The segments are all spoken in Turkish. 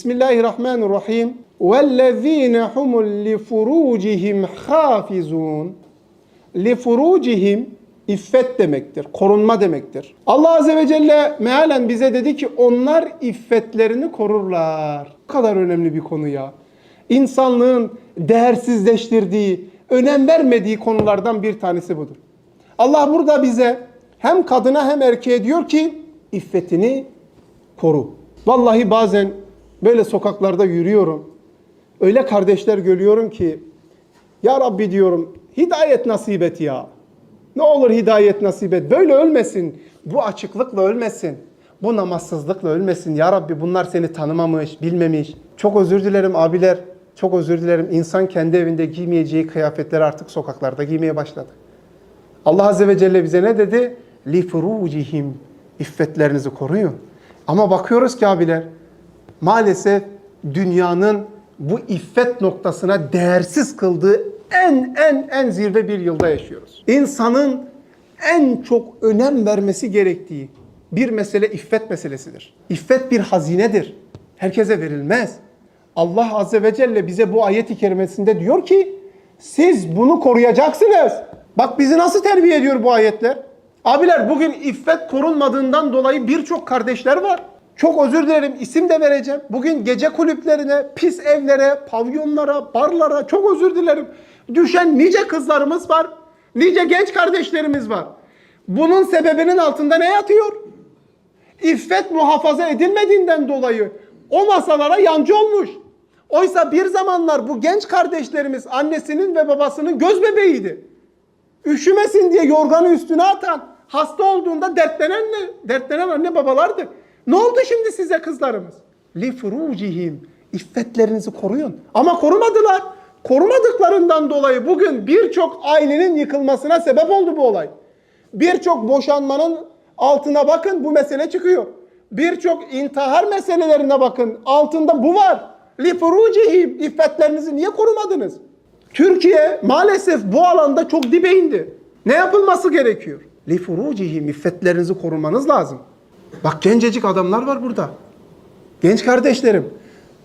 Bismillahirrahmanirrahim. وَالَّذ۪ينَ هُمُ لِفُرُوجِهِمْ حَافِظُونَ Lifurucihim iffet demektir, korunma demektir. Allah Azze ve Celle mealen bize dedi ki onlar iffetlerini korurlar. Bu kadar önemli bir konu ya. İnsanlığın değersizleştirdiği, önem vermediği konulardan bir tanesi budur. Allah burada bize hem kadına hem erkeğe diyor ki iffetini koru. Vallahi bazen böyle sokaklarda yürüyorum. Öyle kardeşler görüyorum ki ya Rabbi diyorum hidayet nasip et ya. Ne olur hidayet nasip et. Böyle ölmesin. Bu açıklıkla ölmesin. Bu namazsızlıkla ölmesin. Ya Rabbi bunlar seni tanımamış, bilmemiş. Çok özür dilerim abiler. Çok özür dilerim. İnsan kendi evinde giymeyeceği kıyafetleri artık sokaklarda giymeye başladı. Allah Azze ve Celle bize ne dedi? لِفُرُوجِهِمْ İffetlerinizi koruyun. Ama bakıyoruz ki abiler, maalesef dünyanın bu iffet noktasına değersiz kıldığı en en en zirve bir yılda yaşıyoruz. İnsanın en çok önem vermesi gerektiği bir mesele iffet meselesidir. İffet bir hazinedir. Herkese verilmez. Allah Azze ve Celle bize bu ayet-i kerimesinde diyor ki siz bunu koruyacaksınız. Bak bizi nasıl terbiye ediyor bu ayetler? Abiler bugün iffet korunmadığından dolayı birçok kardeşler var. Çok özür dilerim isim de vereceğim. Bugün gece kulüplerine, pis evlere, pavyonlara, barlara çok özür dilerim. Düşen nice kızlarımız var. Nice genç kardeşlerimiz var. Bunun sebebinin altında ne yatıyor? İffet muhafaza edilmediğinden dolayı o masalara yancı olmuş. Oysa bir zamanlar bu genç kardeşlerimiz annesinin ve babasının göz bebeğiydi. Üşümesin diye yorganı üstüne atan, hasta olduğunda dertlenen, dertlenen anne babalardı. Ne oldu şimdi size kızlarımız? Furucihim. İffetlerinizi koruyun. Ama korumadılar. Korumadıklarından dolayı bugün birçok ailenin yıkılmasına sebep oldu bu olay. Birçok boşanmanın altına bakın bu mesele çıkıyor. Birçok intihar meselelerine bakın altında bu var. Furucihim. İffetlerinizi niye korumadınız? Türkiye maalesef bu alanda çok dibe indi. Ne yapılması gerekiyor? Furucihim. İffetlerinizi korumanız lazım. Bak gencecik adamlar var burada. Genç kardeşlerim,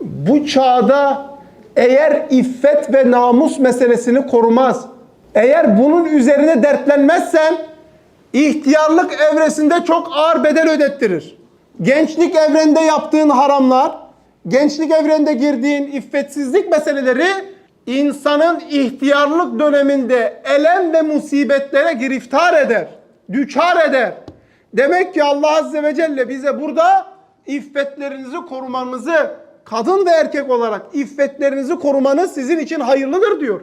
bu çağda eğer iffet ve namus meselesini korumaz, eğer bunun üzerine dertlenmezsen ihtiyarlık evresinde çok ağır bedel ödettirir. Gençlik evrende yaptığın haramlar, gençlik evrende girdiğin iffetsizlik meseleleri insanın ihtiyarlık döneminde elem ve musibetlere giriftar eder, düçar eder. Demek ki Allah Azze ve Celle bize burada iffetlerinizi korumanızı kadın ve erkek olarak iffetlerinizi korumanız sizin için hayırlıdır diyor.